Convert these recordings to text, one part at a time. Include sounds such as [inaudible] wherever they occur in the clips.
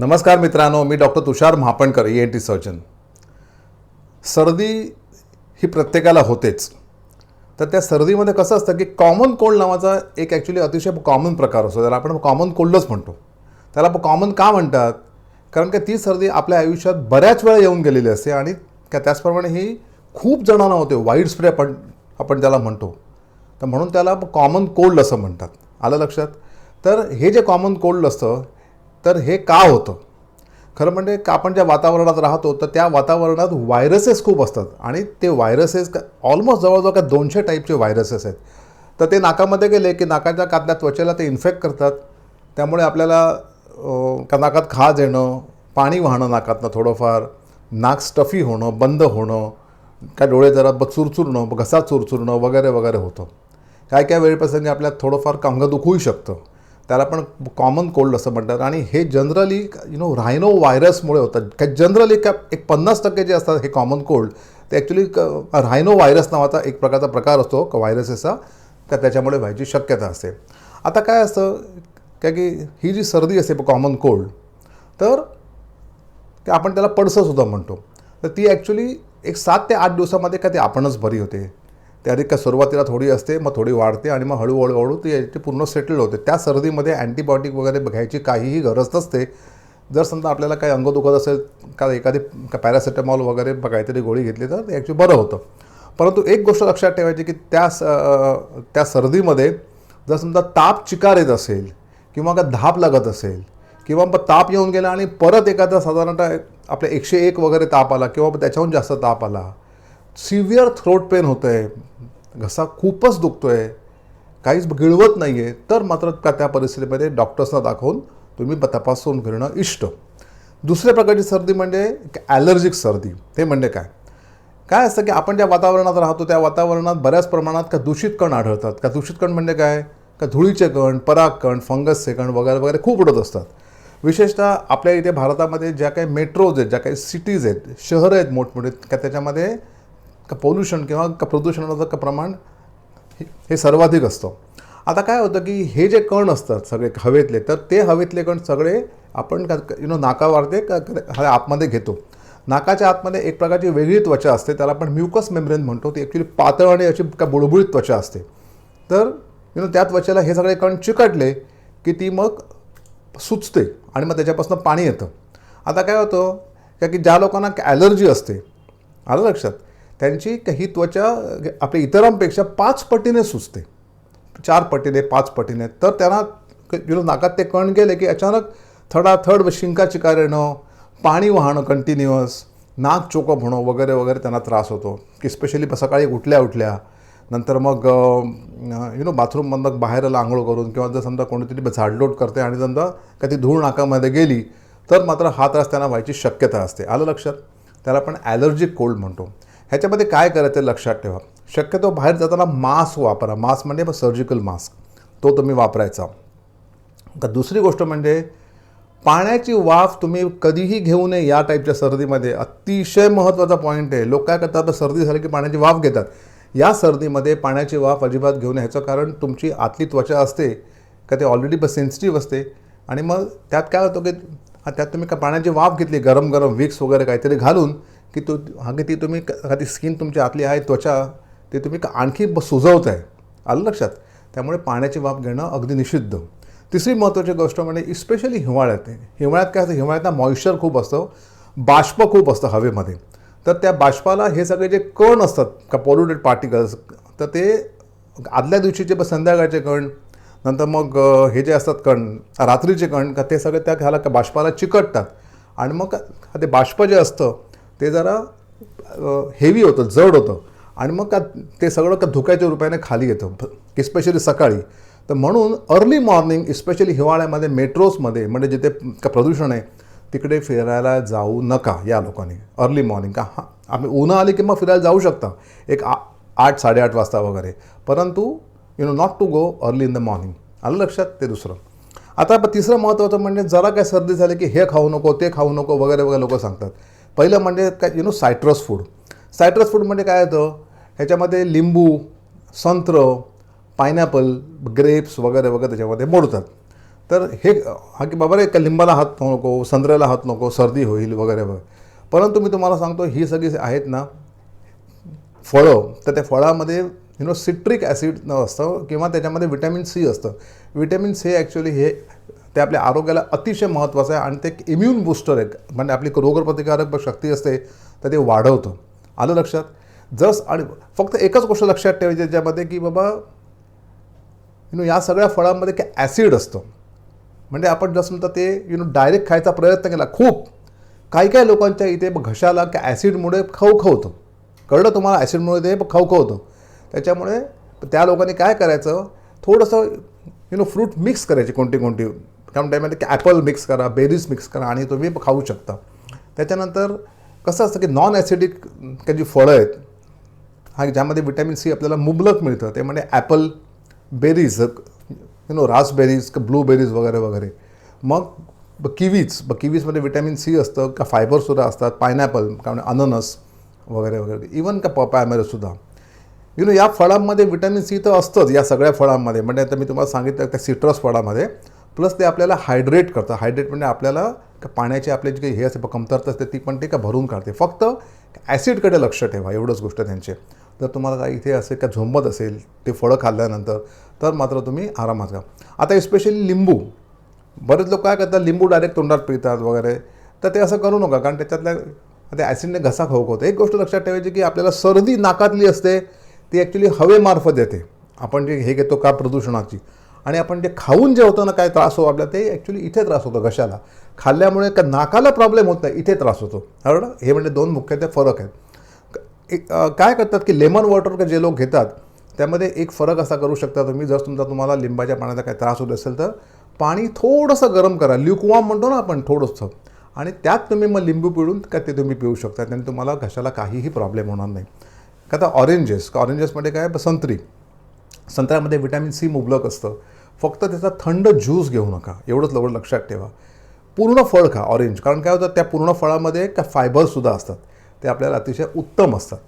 नमस्कार मित्रांनो मी doctor Tushar Mahapankar E N T surgeon सर्दी ही प्रत्येकाला होतेच. तर त्या सर्दीमध्ये कसं असतं की कॉमन कोल्ड नावाचा एक ॲक्च्युली अतिशय कॉमन प्रकार असतो. त्याला आपण कॉमन कोल्डच म्हणतो. त्याला कॉमन का म्हणतात? कारण की ती सर्दी आपल्या आयुष्यात बऱ्याच वेळा येऊन गेलेली असते आणि त्या त्याचप्रमाणे ही खूप जणांना होते. वाईड स्प्रे आपण आपण त्याला म्हणतो. तर म्हणून त्याला कॉमन कोल्ड असं म्हणतात. आलं लक्षात? तर हे जे कॉमन कोल्ड असतं तर हे का होतं? खरं म्हणजे का आपण ज्या वातावरणात राहतो तर त्या वातावरणात व्हायरसेस खूप असतात. आणि ते व्हायरसेस ऑलमोस्ट जवळजवळ काय दोनशे टाईपचे व्हायरसेस आहेत. तर ते नाकामध्ये गेले की नाकाच्या कातल्या त्वचेला ते इन्फेक्ट करतात. त्यामुळे आपल्याला का नाकात खाज येणं पाणी वाहणं नाकातनं थोडंफार नाक स्टफी होणं बंद होणं काय डोळे जरा ब चुरचुरणं घसा चुरचुरणं वगैरे वगैरे होतं. काय काय वेळप्रसंगी आपल्याला थोडंफार अंग दुखूही शकतं. त्याला पण कॉमन कोल्ड असं म्हणतात. आणि हे जनरली यु नो रायनो व्हायरसमुळे होतात काय जनरली का एक पन्नास टक्के जे असतात हे कॉमन कोल्ड ते ॲक्च्युली रायनो व्हायरस नावाचा एक प्रकारचा प्रकार असतो व्हायरसेसचा तर त्याच्यामुळे व्हायची शक्यता असते. आता काय असतं काय की ही जी सर्दी असते कॉमन कोल्ड तर आपण त्याला पडसंसुद्धा म्हणतो. तर ती ॲक्च्युली एक सात ते आठ दिवसामध्ये का ती आपणच बरी होते. त्या आधी का सुरुवातीला थोडी असते मग थोडी वाढते आणि मग हळूहळू हळू ती याची पूर्ण सेटल होते. त्या सर्दीमध्ये अँटीबायोटिक वगैरे घ्यायची काहीही गरज नसते. जर समजा आपल्याला काही अंग दुखत असेल का एखादी पॅरासिटामॉल वगैरे काहीतरी गोळी घेतली तर ते ॲक्च्युली बरं होतं. परंतु एक गोष्ट लक्षात ठेवायची की त्या स त्या सर्दीमध्ये जर समजा ताप चिकार येत असेल किंवा का धाप लागत असेल किंवा मग ताप येऊन गेला आणि परत एखादा साधारणतः आपल्या एकशे एक वगैरे ताप आला किंवा त्याच्याहून जास्त ताप आला सिव्हिअर थ्रोट पेन होतं आहे घसा खूपच दुखतो आहे काहीच गिळवत नाही आहे तर मात्र का त्या परिस्थितीमध्ये डॉक्टर्सना दाखवून तुम्ही तपासून घेणं इष्ट. दुसऱ्या प्रकारची सर्दी म्हणजे ॲलर्जिक सर्दी. ते म्हणजे काय? काय असतं की आपण ज्या वातावरणात राहतो त्या वातावरणात बऱ्याच प्रमाणात का दूषित कण आढळतात. का दूषित कण म्हणजे काय? का धुळीचे कण पराग कण फंगसचे कण वगैरे वगैरे खूप उडत असतात. विशेषतः आपल्या इथे भारतामध्ये ज्या काही मेट्रोज आहेत ज्या काही सिटीज आहेत शहरं आहेत मोठमोठे का त्याच्यामध्ये का पोल्युशन किंवा का प्रदूषणाचं का प्रमाण हे- सर्वाधिक असतं. आता काय होतं की हे जे कण असतात सगळे हवेतले तर ते हवेतले कण सगळे आपण का यु नो नाकावरते का का- आतमध्ये घेतो. नाकाच्या आतमध्ये एक प्रकारची वेगळी त्वचा असते त्याला आपण म्युकस मेम्ब्रेन म्हणतो. ती ॲक्च्युली पातळ आणि अशी का बुळबुळीत त्वचा असते. तर यु नो त्या त्वचेला हे सगळे कण चिकटले की ती मग सुचते आणि मग त्याच्यापासून पाणी येतं. आता काय होतं का की ज्या लोकांना ॲलर्जी असते आलं लक्षात? त्यांची ही त्वचा आपल्या इतरांपेक्षा पाच पटीने सुचते चार पटीने पाच पटीने. तर त्यांना यु नो नाकात ते कण गेले की अचानक थडाथड शिंका चिकार येणं पाणी वाहणं कंटिन्युअस नाक चोकप होणं वगैरे वगैरे त्यांना त्रास होतो. की स्पेशली सकाळी उठल्या उठल्या. नंतर मग यु नो बाथरूममधनं बाहेर आंघोळ करून किंवा जर समजा कोणीतरी झाडलोट करते आणि समजा का ती धूळ नाकामध्ये गेली तर मात्र हा त्रास त्यांना व्हायची शक्यता असते. आलं लक्षात? त्याला आपण ॲलर्जिक कोल्ड म्हणतो. ह्याच्यामध्ये काय करायचं लक्षात ठेवा. शक्यतो बाहेर जाताना मास्क वापरा. मास्क म्हणजे सर्जिकल मास्क तो तुम्ही वापरायचा. का दुसरी गोष्ट म्हणजे पाण्याची वाफ तुम्ही कधीही घेऊ नये या टाईपच्या सर्दीमध्ये. अतिशय महत्त्वाचा पॉईंट आहे. लोक काय करतात सर्दी झाली की पाण्याची वाफ घेतात. या सर्दीमध्ये पाण्याची वाफ अजिबात घेऊ नये. ह्याचं कारण तुमची आतली त्वचा असते का ते ऑलरेडी सेन्सिटिव्ह असते. आणि मग त्यात काय होतं की त्यात तुम्ही का पाण्याची वाफ घेतली गरम गरम विक्स वगैरे काहीतरी घालून की तो हा की ती तुम्ही ती स्किन तुमची आतली आहे त्वचा ते तुम्ही का आणखी ब- सुजवत आहे. आलं लक्षात? त्यामुळे पाण्याची वाफ घेणं अगदी निषिद्ध. तिसरी महत्त्वाची गोष्ट म्हणजे इस्पेशली हिवाळ्यात हिवाळ्यात काय असतं? हिवाळ्यात ना मॉइश्चर खूप असतं. बाष्प खूप असतं हवेमध्ये. तर त्या बाष्पाला हे सगळे जे कण असतात का पॉल्युटेड पार्टिकल्स तर ते आदल्या दिवशीचे ब- संध्याकाळचे कण नंतर मग हे जे असतात कण रात्रीचे कण का ते सगळे त्या ह्याला का बाष्पाला चिकटतात. आणि मग ते बाष्प जे असतं ते जरा हेवी होतं जड होतं. आणि मग का ते सगळं का धुक्याच्या रुपयाने खाली येतं इस्पेशली सकाळी. तर म्हणून अर्ली मॉर्निंग इस्पेशली हिवाळ्यामध्ये मेट्रोजमध्ये म्हणजे जिथे का प्रदूषण आहे तिकडे फिरायला जाऊ नका या लोकांनी. अर्ली मॉर्निंग का हां आम्ही उन्हा आली की मग फिरायला जाऊ शकता. एक आ आठ साडेआठ वाजता वगैरे. परंतु you know not to go early in the morning आलं लक्षात? ते दुसरं. आता तिसरं महत्त्वाचं म्हणजे जरा काय सर्दी झाली की हे खाऊ नको ते खाऊ नको वगैरे वगैरे लोक सांगतात. पहिलं म्हणजे काय you know citrus food citrus food म्हणजे काय येतं ह्याच्यामध्ये लिंबू संत्र पायनॅपल ग्रेप्स वगैरे वगैरे त्याच्यामध्ये मोडतात. तर हे हा की बाबा रे का लिंबाला हात नको संत्र्याला हात नको सर्दी होईल वगैरे वगैरे. परंतु मी तुम्हाला सांगतो ही सगळी आहेत ना फळं तर त्या फळामध्ये यु नो सिट्रिक ॲसिड असतं किंवा त्याच्यामध्ये विटॅमिन सी असतं. विटॅमिन सी ॲक्च्युली हे ते आपल्या आरोग्याला अतिशय महत्त्वाचं आहे आणि ते एक इम्युन बूस्टर आहे. म्हणजे आपली रोगप्रतिकारक शक्ती असते तर ते वाढवतं. आलं लक्षात? जस आणि फक्त एकच गोष्ट लक्षात ठेवायची ज्यामध्ये की बाबा यु नो या सगळ्या फळांमध्ये काय ॲसिड असतं. म्हणजे आपण जसं म्हणतात ते यु नो डायरेक्ट खायचा प्रयत्न केला. खूप. काही काही लोकांच्या इथे घशाला की ॲसिडमुळे खवखवतं. कळलं तुम्हाला? ॲसिडमुळे ते खवखवतं. त्याच्यामुळे त्या लोकांनी काय करायचं? थोडंसं यु नो फ्रूट मिक्स करायचे कोणती कोणती. त्यामुळे त्यामध्ये की ॲपल मिक्स करा बेरीज मिक्स करा आणि तुम्ही खाऊ शकता. त्याच्यानंतर कसं असतं की नॉन ॲसिडिक काही जी फळं आहेत हा ज्यामध्ये विटॅमिन सी आपल्याला मुबलक मिळतं ते म्हणजे ॲपल बेरीज यु नो रासबेरीज का ब्लूबेरीज वगैरे वगैरे. मग किवीज ब किवीजमध्ये विटॅमिन सी असतं का फायबरसुद्धा असतात पायनॅपल कारण अननस वगैरे वगैरे. इवन का पपायमध्येसुद्धा यु नो या फळांमध्ये विटॅमिन सी तर असतंच या सगळ्या फळांमध्ये. म्हणजे आता मी तुम्हाला सांगितलं त्या सिट्रस फळामध्ये. प्लस ते आपल्याला हायड्रेट करतं. हायड्रेट म्हणजे आपल्याला का पाण्याची आपली जी काही हे असते कमतरता असते ती पण ते का भरून काढते. फक्त ॲसिडकडे लक्ष ठेवा एवढंच गोष्ट त्यांचे. जर तुम्हाला काही इथे असेल का झोंबत असेल ते फळं खाल्ल्यानंतर तर मात्र तुम्ही आरामात घ्या. आता स्पेशली लिंबू. बरेच लोक काय करतात लिंबू डायरेक्ट तोंडात पितात वगैरे. तर ते असं करू नका कारण त्याच्यातल्या ते ॲसिडने घसा खवखवतो एक गोष्ट लक्षात ठेवायची की आपल्याला सर्दी नाकातली असते ती ॲक्च्युली हवेमार्फत येते. आपण जे हे घेतो का प्रदूषणाची. आणि आपण जे खाऊन जेवताना काय त्रास होतो आपल्याला ते ॲक्च्युली इथे त्रास होतो घशाला. खाल्ल्यामुळे का नाकाला प्रॉब्लेम होत नाही इथे त्रास होतो. बरोबर? हे म्हणजे दोन मुख्य ते फरक आहेत. एक काय करतात की लेमन वॉटर का जे लोक घेतात त्यामध्ये एक फरक असा करू शकता तुम्ही जर तुमचा तुम्हाला लिंबाच्या पाण्याचा काही त्रास होत असेल तर पाणी थोडंसं गरम करा. ल्युकवाम म्हणतो ना आपण थोडंसं. आणि त्यात तुम्ही मग लिंबू पिळून का ते तुम्ही पिऊ शकता त्याने तुम्हाला घशाला काहीही प्रॉब्लेम होणार नाही. का आता ऑरेंजेस ऑरेंजेसमध्ये काय संत्री. संत्र्यामध्ये विटॅमिन सी मुबलक असतं. फक्त त्याचा थंड ज्यूस घेऊ नका. एवढंच लवकर लक्षात ठेवा. पूर्ण फळ खा ऑरेंज कारण काय होतं त्या पूर्ण फळामध्ये का फायबरसुद्धा असतात. ते आपल्याला अतिशय उत्तम असतात.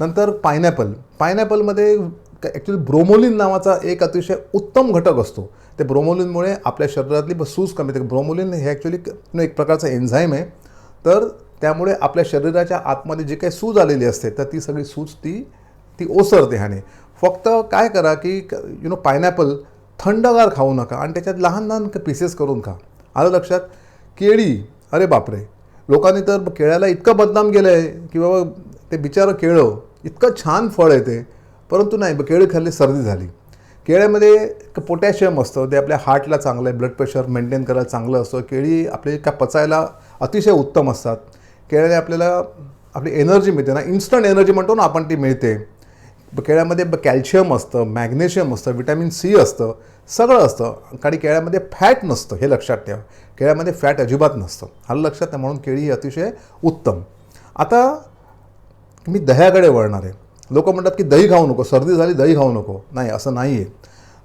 नंतर पायनॅपल पायनॅपलमध्ये ॲक्च्युली ब्रोमोलिन नावाचा एक अतिशय उत्तम घटक असतो. ते ब्रोमोलिनमुळे आपल्या शरीरातली सूज कमी येते ब्रोमोलिन हे ॲक्च्युली एक प्रकारचं एन्झाईम आहे. तर त्यामुळे आपल्या शरीराच्या आतमध्ये जी काही सूज आलेली असते तर ती सगळी सूज ती ती ओसरते ह्याने फक्त काय करा की यु नो पायनॅपल थंडगार खाऊ नका आणि त्याच्यात लहान लहान पीसेस करून खा. आलं लक्षात? केळी अरे बापरे. लोकांनी तर केळ्याला इतकं बदनाम केलं आहे की बाबा ते बिचारं केळं इतकं छान फळ आहे ते. परंतु नाही केळी खाल्ली सर्दी झाली. केळ्यामध्ये पोटॅशियम असतं ते आपल्या हार्टला चांगलं आहे ब्लड प्रेशर मेंटेन करायला चांगलं असतं. केळी आपले का पचायला अतिशय उत्तम असतात. केळ्याने आपल्याला आपली एनर्जी मिळते ना इन्स्टंट एनर्जी म्हणतो ना आपण ती मिळते. केळ्यामध्ये कॅल्शियम असतं मॅग्नेशियम असतं विटॅमिन सी असतं सगळं असतं. कारण केळ्यामध्ये फॅट नसतं हे लक्षात ठेवा. केळ्यामध्ये फॅट अजिबात नसतं. हा लक्षात नाही म्हणून केळी ही अतिशय उत्तम. आता मी दह्याकडे वळणार आहे. लोक म्हणतात की दही खाऊ नको सर्दी झाली दही खाऊ नको. नाही असं नाही आहे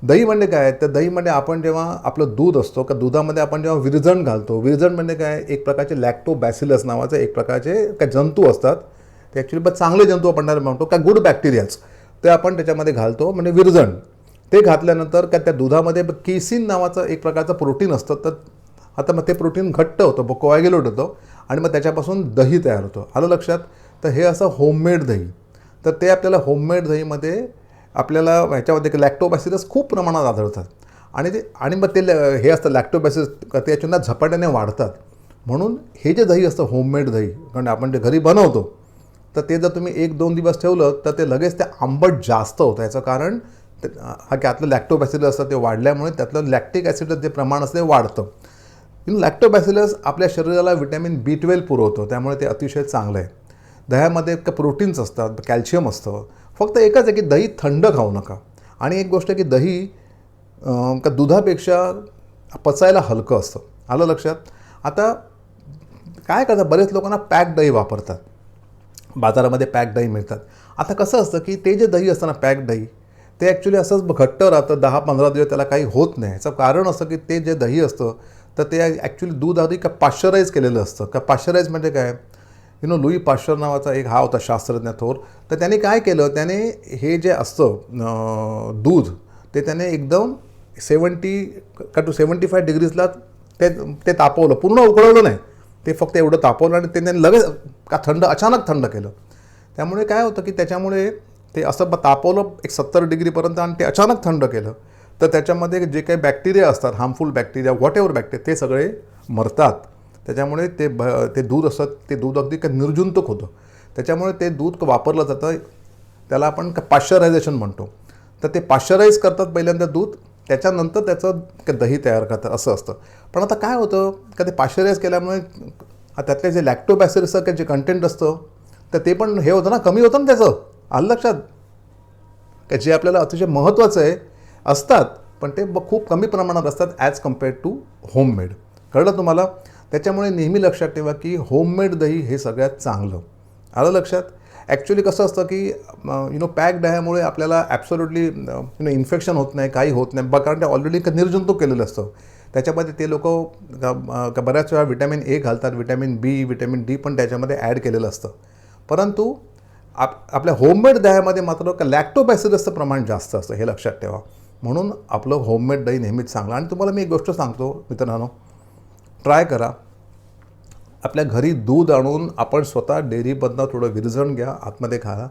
दही म्हणजे काय? तर दही म्हणजे आपण जेव्हा आपलं दूध असतो का दुधामध्ये आपण जेव्हा विरजण घालतो विरजण म्हणजे काय? एक प्रकारचे लॅक्टोबॅसिलस नावाचे एक प्रकारचे काय जंतू असतात. ते ॲक्च्युली बस चांगले जंतू आपण म्हणतो का गुड बॅक्टेरियाज ते आपण त्याच्यामध्ये घालतो. म्हणजे विरजण. ते घातल्यानंतर का त्या दुधामध्ये केसिन नावाचं एक प्रकारचं प्रोटीन असतं. तर आता मग ते प्रोटीन घट्ट होतं ब कोॲग्युलेट होतं. आणि मग त्याच्यापासून दही तयार होतं. आलं लक्षात? तर हे असं होममेड दही. तर ते आपल्याला होममेड दहीमध्ये आपल्याला ह्याच्यामध्ये लॅक्टोबॅसिलस खूप प्रमाणात आढळतात. आणि ते आणि मग ते हे असतं लॅक्टोबॅसिस ते याच्यानं झपाट्याने वाढतात. म्हणून हे जे दही असतं होममेड दही कारण आपण जे घरी बनवतो तर ते जर तुम्ही एक दोन दिवस ठेवलं तर ते लगेच ते आंबट जास्त होतं. याचं कारण ते हा त्यातलं लॅक्टोबॅसिलस असतं ते वाढल्यामुळे त्यातलं लॅक्टिक ॲसिडचं जे प्रमाण असतं ते वाढतं. लॅक्टोबॅसिलस आपल्या शरीराला विटॅमिन बी ट्वेल्व पुरवतो त्यामुळे ते अतिशय चांगलं आहे. दह्यामध्ये का प्रोटीन्स असतात कॅल्शियम असतं. फक्त एकच आहे की दही थंड खाऊ नका. आणि एक गोष्ट की दही का दुधापेक्षा पचायला हलकं असतं. आलं लक्षात? आता काय करतात? बरेच लोकांना पॅक दही वापरतात. बाजारामध्ये पॅक दही मिळतात. आता कसं असतं की ते जे दही असतं ना पॅक दही ते ॲक्च्युली असंच घट्ट राहतं. दहा पंधरा दिवस त्याला काही होत नाही. याचं कारण असं की ते जे दही असतं तर ते ॲक्च्युली दूध आधी का पाश्चराईज केलेलं असतं. का पाश्चराईज म्हणजे काय? यु नो लुई पाश्चर नावाचा एक हा होता शास्त्रज्ञ थोर. तर त्याने काय केलं? त्याने हे जे असतं दूध ते त्याने एकदम सेवन्टी का टू सेवन्टी फाय डिग्रीजला ते ते तापवलं. पूर्ण उकळवलं नाही. ते फक्त एवढं तापवलं आणि त्याने लगेच का थंड अचानक थंड केलं. त्यामुळे काय होतं की त्याच्यामुळे ते असं ब- तापवलं एक सत्तर डिग्रीपर्यंत आणि ते अचानक थंड केलं. तर त्याच्यामध्ये जे काही बॅक्टेरिया असतात harmful bacteria whatever bacteria ते सगळे मरतात. त्याच्यामुळे ते भ ते दूध असतं ते दूध अगदी काही निर्जंतुक होतं. त्याच्यामुळे ते दूध वापरलं जातं. त्याला आपण पाश्चरायझेशन म्हणतो. तर ते पाश्चराईज करतात पहिल्यांदा दूध. त्याच्यानंतर त्याचं दही तयार करतात असं असतं. पण आता काय होतं का ते पाश्चराईज केल्यामुळे त्यातले जे लॅक्टोबॅसिलसचं जे कंटेंट असतं तर ते पण हे होतं ना कमी होतं ना त्याचं? आलं लक्षात? का जे आपल्याला अतिशय महत्त्वाचं आहे असतात पण ते खूप कमी प्रमाणात असतात ॲज कम्पेअर्ड टू होममेड कळलं तुम्हाला? त्याच्यामुळे नेहमी लक्षात ठेवा की होममेड दही हे सगळ्यात चांगलं. आलं लक्षात? ॲक्च्युली कसं असतं की यु नो पॅक दह्यामुळे आपल्याला ॲब्सोल्युटली यु नो इन्फेक्शन होत नाही काही होत नाही. कारण ते ऑलरेडी निर्जंतुक केलेलं असतं. त्याच्यामध्ये ते लोक बऱ्याच वेळा विटॅमिन ए घालतात विटॅमिन बी विटॅमिन डी पण त्याच्यामध्ये ॲड केलेलं असतं. परंतु आप आपल्या होममेड दह्यामध्ये मात्र का लॅक्टोबॅसिलसचं प्रमाण जास्त असतं हे लक्षात ठेवा. म्हणून आपलं होममेड दही नेहमीच चांगलं. आणि तुम्हाला मी एक गोष्ट सांगतो मित्रांनो. ट्राय करा. आपल्या घरी दूध आणून आपण स्वतः डेअरीमधनं थोडं विरजण घ्या आतमध्ये खा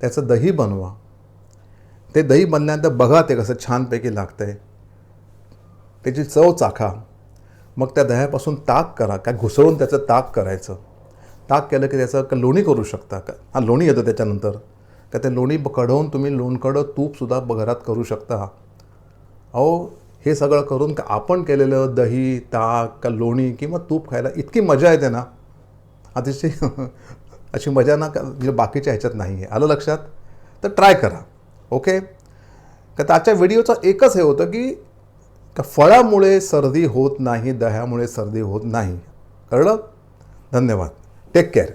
त्याचं दही बनवा. ते दही बनल्यानंतर बघा ते कसं छानपैकी लागतं आहे त्याची चव चाखा. मग त्या दह्यापासून ताक करा. काय घुसळून त्याचं ताक करायचं. ताक केलं की त्याचं का लोणी करू शकता का? हा लोणी येतं त्याच्यानंतर. का ते लोणी ब- कढवून तुम्ही लोणकडं तूपसुद्धा घरात करू शकता. अहो हे सगळं करून का आपण केलेलं दही ताक का लोणी किंवा तूप खायला इतकी मजा येते ना. अतिशय [laughs] अशी मजा ना का म्हणजे बाकीच्या ह्याच्यात नाही आहे. आलं लक्षात? तर ट्राय करा. ओके? का तर आजच्या व्हिडिओचं एकच हे होतं की का फळामुळे सर्दी होत नाही दह्यामुळे सर्दी होत नाही. कळलं? धन्यवाद. Take care